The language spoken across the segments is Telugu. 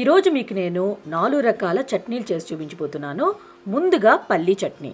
ఈరోజు మీకు నేను నాలుగు రకాల చట్నీలు చేసి చూపించబోతున్నాను. ముందుగా పల్లీ చట్నీ.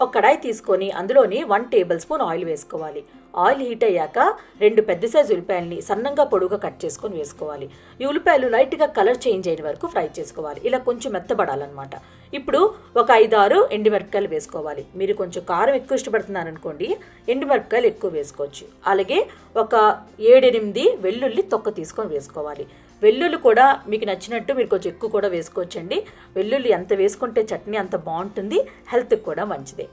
ఒక కడాయి తీసుకొని అందులోని వన్ టేబుల్ స్పూన్ ఆయిల్ వేసుకోవాలి. ఆయిల్ హీట్ అయ్యాక రెండు పెద్ద సైజు ఉల్లిపాయలని సన్నంగా పొడుగా కట్ చేసుకొని వేసుకోవాలి. ఈ ఉల్లిపాయలు లైట్గా కలర్ చేంజ్ అయిన వరకు ఫ్రై చేసుకోవాలి. ఇలా కొంచెం మెత్తబడాలన్నమాట. ఇప్పుడు ఒక ఐదారు ఎండుమిరపకాయలు వేసుకోవాలి. మీరు కొంచెం కారం ఎక్కువ ఇష్టపడుతున్నారు అనుకోండి ఎండుమిరపకాయలు ఎక్కువ వేసుకోవచ్చు. అలాగే ఒక ఏడెనిమిది వెల్లుల్లి తొక్క తీసుకొని వేసుకోవాలి. వెల్లుల్లి కూడా మీకు నచ్చినట్టు మీరు కొంచెం ఎక్కువ కూడా వేసుకోవచ్చండి. వెల్లుల్లి ఎంత వేసుకుంటే చట్నీ అంత బాగుంటుంది హెల్త్కి కూడా మంచిదే.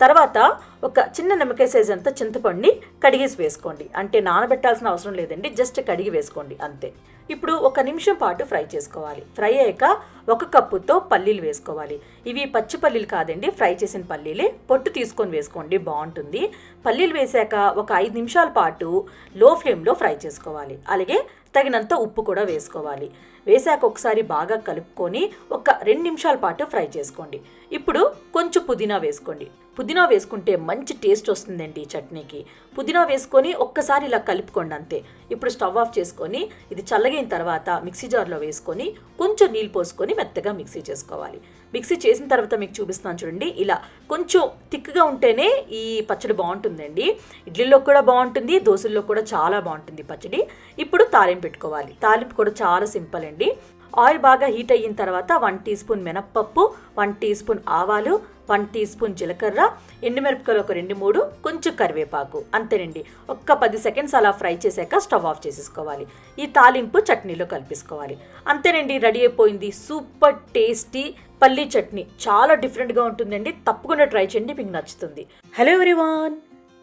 తర్వాత ఒక చిన్న నిమ్మకాయ సైజ్ అంతా చింతపండి కడిగేసి వేసుకోండి. అంటే నానబెట్టాల్సిన అవసరం లేదండి జస్ట్ కడిగి వేసుకోండి అంతే. ఇప్పుడు ఒక నిమిషం పాటు ఫ్రై చేసుకోవాలి. ఫ్రై అయ్యాక ఒక కప్పుతో పల్లీలు వేసుకోవాలి. ఇవి పచ్చి పల్లీలు కాదండి ఫ్రై చేసిన పల్లీలే. పొట్టు తీసుకొని వేసుకోండి బాగుంటుంది. పల్లీలు వేసాక ఒక ఐదు నిమిషాల పాటు లో ఫ్లేమ్లో ఫ్రై చేసుకోవాలి. అలాగే తగినంత ఉప్పు కూడా వేసుకోవాలి. వేసాక ఒకసారి బాగా కలుపుకొని ఒక రెండు నిమిషాల పాటు ఫ్రై చేసుకోండి. ఇప్పుడు కొంచెం పుదీనా వేసుకోండి. పుదీనా వేసుకుంటే మంచి టేస్ట్ వస్తుందండి ఈ చట్నీకి. పుదీనా వేసుకొని ఒక్కసారి ఇలా కలుపుకోండి అంతే. ఇప్పుడు స్టవ్ ఆఫ్ చేసుకొని ఇది చల్లగిన తర్వాత మిక్సీ జార్లో వేసుకొని కొంచెం నీళ్ళు పోసుకొని మెత్తగా మిక్సీ చేసుకోవాలి. మిక్సీ చేసిన తర్వాత మీకు చూపిస్తాను చూడండి. ఇలా కొంచెం థిక్గా ఉంటేనే ఈ పచ్చడి బాగుంటుందండి. ఇడ్లీలో కూడా బాగుంటుంది దోశల్లో కూడా చాలా బాగుంటుంది పచ్చడి. ఇప్పుడు తాలింపు పెట్టుకోవాలి. తాలింపు కూడా చాలా సింపుల్ అండి. ఆయిల్ బాగా హీట్ అయిన తర్వాత వన్ టీ స్పూన్ మినప్పప్పు వన్ టీ స్పూన్ ఆవాలు వన్ టీ స్పూన్ జీలకర్ర ఎండుమిరపకాయలు ఒక రెండు మూడు కొంచెం కరివేపాకు. అంతేనండి. ఒక్క పది సెకండ్స్ అలా ఫ్రై చేశాక స్టవ్ ఆఫ్ చేసేసుకోవాలి. ఈ తాలింపు చట్నీలో కలిపేసుకోవాలి. అంతేనండి రెడీ అయిపోయింది. సూపర్ టేస్టీ పల్లీ చట్నీ. చాలా డిఫరెంట్గా ఉంటుందండి. తప్పకుండా ట్రై చేయండి. మీకు నచ్చుతుంది. Hello everyone.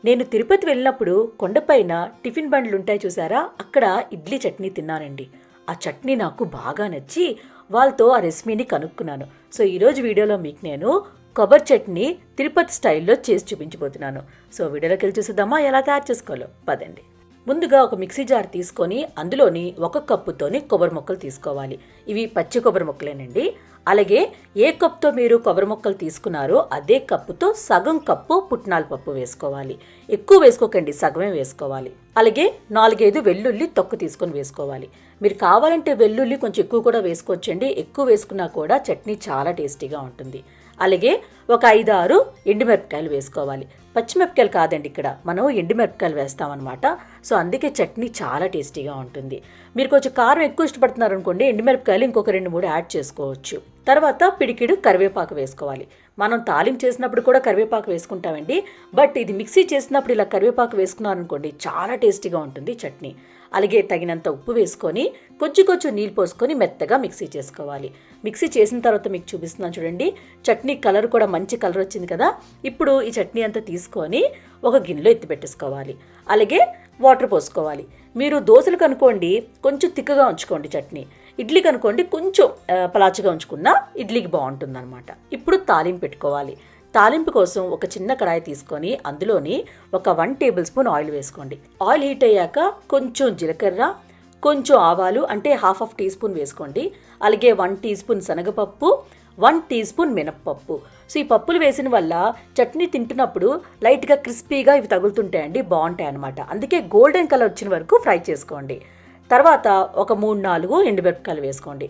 నేను తిరుపతి వెళ్ళినప్పుడు కొండపైన టిఫిన్ బండ్లు ఉంటాయి చూసారా? అక్కడ ఇడ్లీ చట్నీ తిన్నానండి. ఆ చట్నీ నాకు బాగా నచ్చి వాళ్ళతో ఆ రెసిపీని కనుక్కున్నాను. సో ఈరోజు వీడియోలో మీకు నేను కొబ్బరి చట్నీ తిరుపతి స్టైల్లో చేసి చూపించబోతున్నాను. సో వీడియోలోకి వెళ్ళి చూసేద్దామా? ఎలా తయారు చేసుకోవాలో? పదండి. ముందుగా ఒక మిక్సీ జార్ తీసుకొని అందులోని ఒక కప్పుతోని కొబ్బరి ముక్కలు తీసుకోవాలి. ఇవి పచ్చి కొబ్బరి ముక్కలేనండి. అలాగే ఏ కప్తో మీరు కొబ్బరి ముక్కలు తీసుకున్నారో అదే కప్పుతో సగం కప్పు పుట్నాల పప్పు వేసుకోవాలి. ఎక్కువ వేసుకోకండి సగమే వేసుకోవాలి. అలాగే నాలుగైదు వెల్లుల్లి తొక్కు తీసుకొని వేసుకోవాలి. మీరు కావాలంటే వెల్లుల్లి కొంచెం ఎక్కువ కూడా వేసుకోవచ్చండి. ఎక్కువ వేసుకున్నా కూడా చట్నీ చాలా టేస్టీగా ఉంటుంది. అలాగే ఒక ఐదు ఆరు ఎండుమిరపకాయలు వేసుకోవాలి. పచ్చిమిరపకాయలు కాదండి ఇక్కడ. మనం ఎండుమిరపకాయలు వేస్తామన్నమాట. సో అందుకే చట్నీ చాలా టేస్టీగా ఉంటుంది. మీరు కొంచెం కారం ఎక్కువ ఇష్టపడుతున్నారు అనుకోండి ఎండుమిరపకాయలు ఇంకొక రెండు మూడు యాడ్ చేసుకోవచ్చు. తర్వాత పిడికిడు కరివేపాకు వేసుకోవాలి. మనం తాలింపు చేసినప్పుడు కూడా కరివేపాకు వేసుకుంటామండి. బట్ ఇది మిక్సీ చేసినప్పుడు ఇలా కరివేపాకు వేసుకున్నారనుకోండి చాలా టేస్టీగా ఉంటుంది చట్నీ. అలాగే తగినంత ఉప్పు వేసుకొని కొంచెం కొంచెం నీళ్ళు పోసుకొని మెత్తగా మిక్సీ చేసుకోవాలి. మిక్సీ చేసిన తర్వాత మీకు చూపిస్తున్నాను చూడండి. చట్నీ కలర్ కూడా మంచి కలర్ వచ్చింది కదా. ఇప్పుడు ఈ చట్నీ అంతా తీసుకొని ఒక గిన్నెలో ఎత్తి పెట్టేసుకోవాలి. అలాగే వాటర్ పోసుకోవాలి. మీరు దోశలు కనుకోండి కొంచెం తిక్కగా ఉంచుకోండి చట్నీ. ఇడ్లీ కనుకోండి కొంచెం పలాచగా ఉంచుకున్నా ఇడ్లీకి బాగుంటుంది అనమాట ఇప్పుడు తాలింపు పెట్టుకోవాలి. తాలింపు కోసం ఒక చిన్న కడాయి తీసుకొని అందులోని ఒక వన్ టేబుల్ స్పూన్ ఆయిల్ వేసుకోండి. ఆయిల్ హీట్ అయ్యాక కొంచెం జీలకర్ర కొంచెం ఆవాలు అంటే హాఫ్ ఆఫ్ టీ స్పూన్ వేసుకోండి. అలాగే వన్ టీ స్పూన్ శనగపప్పు వన్ టీ స్పూన్ మినప్పప్పు. సో ఈ పప్పులు వేసిన వల్ల చట్నీ తింటున్నప్పుడు లైట్గా క్రిస్పీగా ఇవి తగులుతుంటాయండి బాగుంటాయి అనమాట అందుకే గోల్డెన్ కలర్ వచ్చిన వరకు ఫ్రై చేసుకోండి. తర్వాత ఒక మూడు నాలుగు ఎండుమిరపకాయలు వేసుకోండి.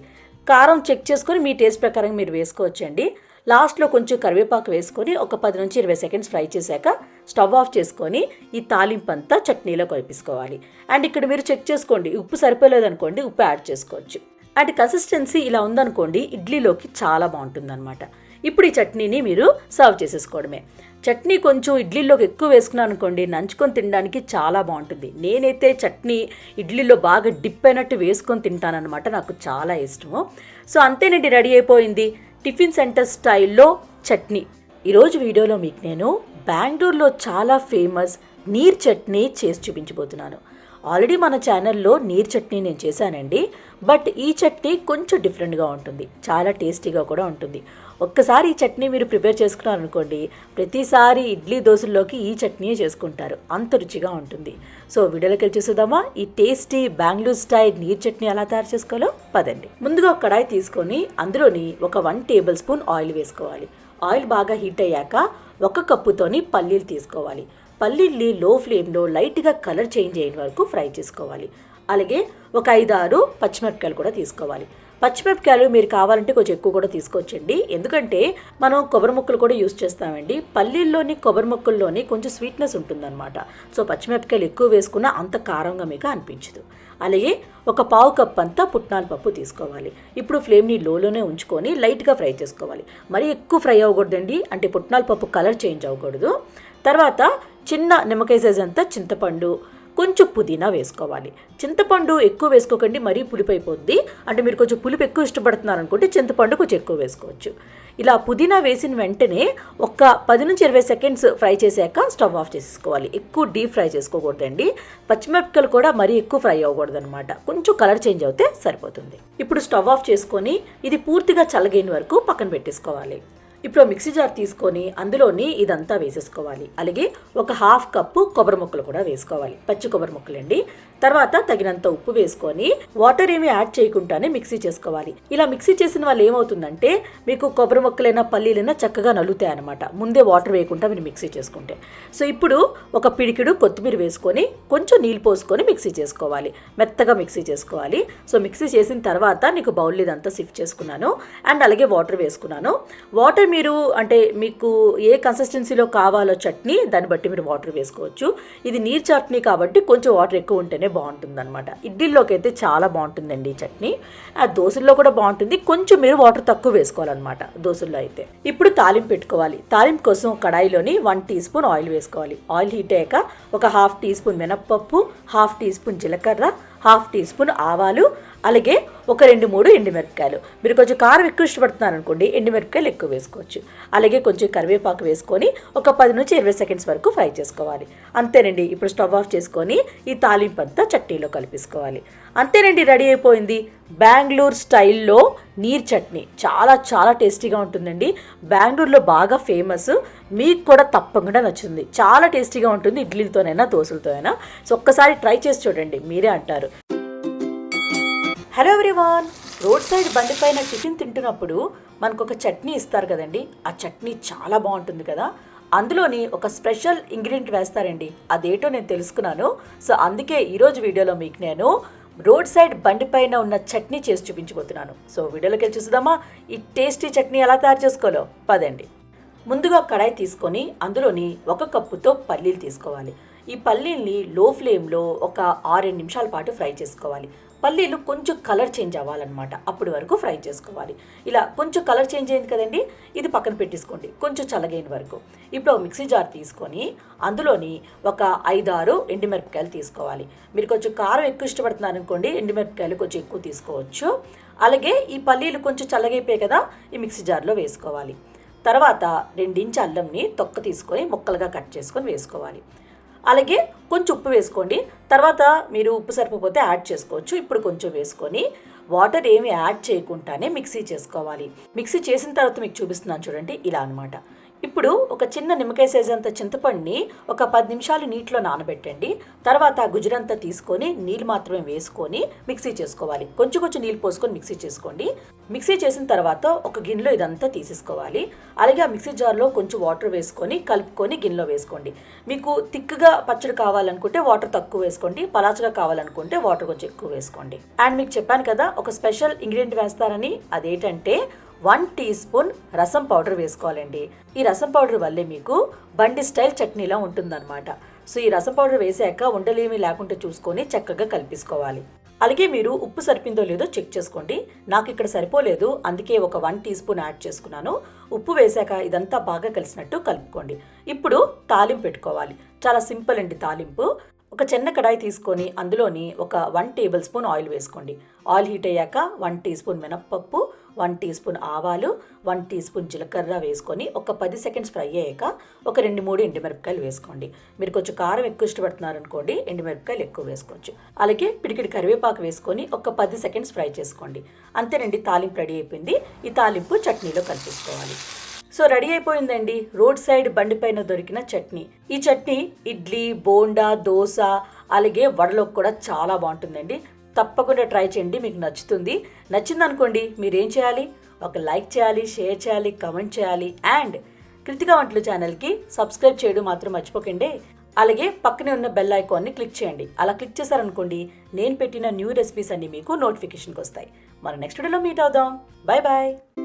కారం చెక్ చేసుకొని మీ టేస్ట్ ప్రకారం మీరు వేసుకోవచ్చండి. లాస్ట్లో కొంచెం కరివేపాకు వేసుకొని ఒక పది నుంచి ఇరవై సెకండ్స్ ఫ్రై చేశాక స్టవ్ ఆఫ్ చేసుకొని ఈ తాలింపు అంతా చట్నీలో కలిపించుకోవాలి అండ్ ఇక్కడ మీరు చెక్ చేసుకోండి ఉప్పు సరిపోలేదనుకోండి ఉప్పు యాడ్ చేసుకోవచ్చు. అండ్ కన్సిస్టెన్సీ ఇలా ఉందనుకోండి ఇడ్లీలోకి చాలా బాగుంటుందన్నమాట. ఇప్పుడు ఈ చట్నీని మీరు సర్వ్ చేసేసుకోవడమే. చట్నీ కొంచెం ఇడ్లీలోకి ఎక్కువ వేసుకున్నాను అనుకోండి నంచుకొని తినడానికి చాలా బాగుంటుంది. నేనైతే చట్నీ ఇడ్లీలో బాగా డిప్ అయినట్టు వేసుకొని తింటానన్నమాట నాకు చాలా ఇష్టము. సో అంతేనండి రెడీ అయిపోయింది. టిఫిన్ సెంటర్ స్టైల్లో చట్నీ. ఈరోజు వీడియోలో మీకు నేను బెంగళూరులో చాలా ఫేమస్ నీర్ చట్నీ చేసి చూపించబోతున్నాను. ఆల్రెడీ మన ఛానల్లో నీర్ చట్నీ నేను చేశానండి బట్ ఈ చట్నీ కొంచెం డిఫరెంట్గా ఉంటుంది. చాలా టేస్టీగా కూడా ఉంటుంది. ఒక్కసారి ఈ చట్నీ మీరు ప్రిపేర్ చేసుకున్నారనుకోండి ప్రతిసారి ఇడ్లీ దోశల్లోకి ఈ చట్నీయే చేసుకుంటారు. అంత రుచిగా ఉంటుంది. సో వీడియోలోకి వెళ్ళి చూసేద్దామా? ఈ టేస్టీ బెంగళూరు స్టైల్ నీర్ చట్నీ ఎలా తయారు చేసుకోవాలో? పదండి. ముందుగా ఒక కడాయి తీసుకొని అందులోని ఒక వన్ టేబుల్ స్పూన్ ఆయిల్ వేసుకోవాలి. ఆయిల్ బాగా హీట్ అయ్యాక ఒక కప్పుతోని పల్లీలు తీసుకోవాలి. పల్లీల్ని లో ఫ్లేమ్లో లైట్గా కలర్ చేంజ్ అయిన వరకు ఫ్రై చేసుకోవాలి. అలాగే ఒక ఐదు ఆరు పచ్చిమిరపకాయలు కూడా తీసుకోవాలి. పచ్చిమిరపకాయలు మీరు కావాలంటే కొంచెం ఎక్కువ కూడా తీసుకోవచ్చండి. ఎందుకంటే మనం కొబ్బరి ముక్కలు కూడా యూస్ చేస్తామండి. పల్లీల్లోని కొబ్బరి ముక్కల్లోని కొంచెం స్వీట్నెస్ ఉంటుందన్నమాట. సో పచ్చిమిరపకాయలు ఎక్కువ వేసుకున్నా అంత కారంగా మీకు అనిపించదు. అలాగే ఒక పావు కప్ అంతా పుట్నాల పప్పు తీసుకోవాలి. ఇప్పుడు ఫ్లేమ్ని లోలోనే ఉంచుకొని లైట్గా ఫ్రై చేసుకోవాలి. మరీ ఎక్కువ ఫ్రై అవ్వకూడదండి. అంటే పుట్నాల పప్పు కలర్ చేంజ్ అవ్వకూడదు. తర్వాత చిన్న నిమ్మకాయ సైజ్ అంతా చింతపండు కొంచెం పుదీనా వేసుకోవాలి. చింతపండు ఎక్కువ వేసుకోకండి మరీ పులుపు అయిపోద్ది అంటే మీరు కొంచెం పులుపు ఎక్కువ ఇష్టపడుతున్నారు అనుకుంటే చింతపండు కొంచెం ఎక్కువ వేసుకోవచ్చు. ఇలా పుదీనా వేసిన వెంటనే ఒక పది నుంచి ఇరవై సెకండ్స్ ఫ్రై చేశాక స్టవ్ ఆఫ్ చేసేసుకోవాలి. ఎక్కువ డీప్ ఫ్రై చేసుకోకూడదండి. పచ్చిమిరపకాయలు కూడా మరీ ఎక్కువ ఫ్రై అవ్వకూడదు అనమాట కొంచెం కలర్ చేంజ్ అవుతే సరిపోతుంది. ఇప్పుడు స్టవ్ ఆఫ్ చేసుకొని ఇది పూర్తిగా చల్లగైన వరకు పక్కన పెట్టేసుకోవాలి. ఇప్పుడు మిక్సీ జార్ తీసుకొని అందులోని ఇదంతా వేసేసుకోవాలి. అలాగే ఒక హాఫ్ కప్పు కొబ్బరి ముక్కలు కూడా వేసుకోవాలి. పచ్చి కొబ్బరి ముక్కలండి. తర్వాత తగినంత ఉప్పు వేసుకొని వాటర్ ఏమి యాడ్ చేయకుండానే మిక్సీ చేసుకోవాలి. ఇలా మిక్సీ చేసిన వాళ్ళు ఏమవుతుందంటే మీకు కొబ్బరి మొక్కలైనా పల్లీలైనా చక్కగా నలుగుతాయి అనమాట ముందే వాటర్ వేయకుండా మీరు మిక్సీ చేసుకుంటే. సో ఇప్పుడు ఒక పిడికిడు కొత్తిమీర వేసుకొని కొంచెం నీళ్ళు పోసుకొని మిక్సీ చేసుకోవాలి. మెత్తగా మిక్సీ చేసుకోవాలి. సో మిక్సీ చేసిన తర్వాత నీకు బౌల్ ఇదంతా సిఫ్ట్ చేసుకున్నాను. అండ్ అలాగే వాటర్ వేసుకున్నాను. వాటర్ మీరు అంటే మీకు ఏ కన్సిస్టెన్సీలో కావాలో చట్నీ దాన్ని బట్టి మీరు వాటర్ వేసుకోవచ్చు. ఇది నీరు చట్నీ కాబట్టి కొంచెం వాటర్ ఎక్కువ ఉంటేనే బాగుంటుంది అనమాట ఇడ్లీలోకి అయితే చాలా బాగుంటుందండి ఈ చట్నీ. ఆ దోశల్లో కూడా బాగుంటుంది. కొంచెం మీరు వాటర్ తక్కువ వేసుకోవాలన్నమాట దోశల్లో అయితే. ఇప్పుడు తాలింపు పెట్టుకోవాలి. తాలింపు కోసం కడాయిలోని వన్ టీ స్పూన్ ఆయిల్ వేసుకోవాలి. ఆయిల్ హీట్ అయ్యాక ఒక హాఫ్ టీ స్పూన్ మినప్పప్పు హాఫ్ టీ స్పూన్ జీలకర్ర హాఫ్ టీ స్పూన్ ఆవాలు అలాగే ఒక రెండు మూడు ఎండుమిరపకాయలు. మీరు కొంచెం కారం ఎక్కువ ఇష్టపడుతున్నారు అనుకోండి ఎండుమిరపకాయలు ఎక్కువ వేసుకోవచ్చు. అలాగే కొంచెం కరివేపాకు వేసుకొని ఒక పది నుంచి ఇరవై సెకండ్స్ వరకు ఫ్రై చేసుకోవాలి. అంతేనండి ఇప్పుడు స్టవ్ ఆఫ్ చేసుకొని ఈ తాలింపు అంతా చట్నీలో కలిపేసుకోవాలి. అంతేనండి రెడీ అయిపోయింది. బెంగళూరు స్టైల్లో నీర్ చట్నీ. చాలా చాలా టేస్టీగా ఉంటుందండి. బెంగళూరులో బాగా ఫేమస్. మీకు కూడా తప్పకుండా నచ్చుతుంది. చాలా టేస్టీగా ఉంటుంది ఇడ్లీలతోనైనా దోశలతోనైనా. సో ఒక్కసారి ట్రై చేసి చూడండి. మీరే అంటారు. హలో ఎవ్రీవాన్ రోడ్ సైడ్ బండి పైన టిఫిన్ తింటున్నప్పుడు మనకు ఒక చట్నీ ఇస్తారు కదండి. ఆ చట్నీ చాలా బాగుంటుంది కదా. అందులోని ఒక స్పెషల్ ఇంగ్రీడియంట్ వేస్తారండి. అదేటో నేను తెలుసుకున్నాను. సో అందుకే ఈరోజు వీడియోలో మీకు నేను రోడ్ సైడ్ బండి పైన ఉన్న చట్నీ చేసి చూపించబోతున్నాను. సో వీడియోలోకి వెళ్ళి చూద్దామా ఈ టేస్టీ చట్నీ ఎలా తయారు చేసుకోవాలో? పదండి. ముందుగా కడాయి తీసుకొని అందులోని ఒక కప్పుతో పల్లీలు తీసుకోవాలి. ఈ పల్లీల్ని లో ఫ్లేమ్లో ఒక ఆరేడు నిమిషాల పాటు ఫ్రై చేసుకోవాలి. పల్లీలు కొంచెం కలర్ చేంజ్ అవ్వాలన్నమాట. అప్పటి వరకు ఫ్రై చేసుకోవాలి. ఇలా కొంచెం కలర్ చేంజ్ అయింది కదండి ఇది పక్కన పెట్టేసుకోండి. కొంచెం చల్లగైన వరకు. ఇప్పుడు మిక్సీ జార్ తీసుకొని అందులోని ఒక ఐదారు ఎండుమిరపకాయలు తీసుకోవాలి. మీరు కొంచెం కారం ఎక్కువ ఇష్టపడుతున్నారు అనుకోండి ఎండుమిరపకాయలు కొంచెం ఎక్కువ తీసుకోవచ్చు. అలాగే ఈ పల్లీలు కొంచెం చల్లగైపోయాయి కదా ఈ మిక్సీ జార్లో వేసుకోవాలి. తర్వాత రెండించి అల్లంని తొక్క తీసుకొని ముక్కలుగా కట్ చేసుకొని వేసుకోవాలి. అలాగే కొంచెం ఉప్పు వేసుకోండి. తర్వాత మీరు ఉప్పు సరిపోతే యాడ్ చేసుకోవచ్చు. ఇప్పుడు కొంచెం వేసుకొని వాటర్ ఏమి యాడ్ చేయకుండానే మిక్సీ చేసుకోవాలి. మిక్సీ చేసిన తర్వాత మీకు చూపిస్తున్నాను చూడండి. ఇలా అనమాట ఇప్పుడు ఒక చిన్న నిమ్మకాయ సైజ్ అంత చింతపండుని ఒక పది నిమిషాలు నీటిలో నానబెట్టండి. తర్వాత ఆ గుజరంతా తీసుకొని నీళ్ళు మాత్రమే వేసుకొని మిక్సీ చేసుకోవాలి. కొంచెం కొంచెం నీళ్ళు పోసుకొని మిక్సీ చేసుకోండి. మిక్సీ చేసిన తర్వాత ఒక గిన్నెలో ఇదంతా తీసేసుకోవాలి. అలాగే ఆ మిక్సీ జార్లో కొంచెం వాటర్ వేసుకొని కలుపుకొని గిన్నెలో వేసుకోండి. మీకు థిక్గా పచ్చడి కావాలనుకుంటే వాటర్ తక్కువ వేసుకోండి. పలాచగా కావాలనుకుంటే వాటర్ కొంచెం ఎక్కువ వేసుకోండి. అండ్ మీకు చెప్పాను కదా ఒక స్పెషల్ ఇంగ్రీడియంట్ వేస్తారని. అదేంటంటే one teaspoon rasam powder వేసుకోవాలండి. ఈ రసం పౌడర్ వల్లే మీకు బండి స్టైల్ చట్నీలా ఉంటుందన్నమాట. సో ఈ రసం పౌడర్ వేసాక ఉండలేమి లేకుండా చూసుకొని చక్కగా కలిపేసుకోవాలి. అలాగే మీరు ఉప్పు సరిపోయిందో లేదో చెక్ చేసుకోండి. నాకు ఇక్కడ సరిపోలేదు అందుకే ఒక వన్ టీ స్పూన్ యాడ్ చేసుకున్నాను. ఉప్పు వేసాక ఇదంతా బాగా కలిసినట్టు కలుపుకోండి. ఇప్పుడు తాలింపు పెట్టుకోవాలి. చాలా సింపుల్ అండి తాలింపు. ఒక చిన్న కడాయి తీసుకొని అందులోని ఒక వన్ టేబుల్ స్పూన్ ఆయిల్ వేసుకోండి. ఆయిల్ హీట్ అయ్యాక వన్ టీ స్పూన్ మినప్పప్పు వన్ టీ స్పూన్ ఆవాలు వన్ టీ స్పూన్ జీలకర్ర వేసుకొని ఒక పది సెకండ్స్ ఫ్రై అయ్యాక ఒక రెండు మూడు ఎండుమిరపకాయలు వేసుకోండి. మీరు కొంచెం కారం ఎక్కువ ఇష్టపడుతున్నారు అనుకోండి ఎండుమిరపకాయలు ఎక్కువ వేసుకోవచ్చు. అలాగే పిడికిడి కరివేపాకు వేసుకొని ఒక పది సెకండ్స్ ఫ్రై చేసుకోండి. అంతేనండి తాలింపు రెడీ అయిపోయింది. ఈ తాలింపు చట్నీలో కలిపేసుకోవాలి. సో రెడీ అయిపోయిందండి. రోడ్ సైడ్ బండి పైన దొరికిన చట్నీ. ఈ చట్నీ ఇడ్లీ బోండా దోశ అలాగే వడలోకి కూడా చాలా బాగుంటుందండి. తప్పకుండా ట్రై చేయండి మీకు నచ్చుతుంది. నచ్చింది అనుకోండి మీరేం చేయాలి? ఒక లైక్ చేయాలి షేర్ చేయాలి కమెంట్ చేయాలి. అండ్ కృతికా వంటలు ఛానల్కి సబ్స్క్రైబ్ చేయడం మాత్రం మర్చిపోకండి. అలాగే పక్కనే ఉన్న బెల్ ఐకాన్ని క్లిక్ చేయండి. అలా క్లిక్ చేశారనుకోండి నేను పెట్టిన న్యూ రెసిపీస్ అన్ని మీకు నోటిఫికేషన్కి వస్తాయి. మన నెక్స్ట్ వీడియోలో మీట్ అవుదాం. Bye bye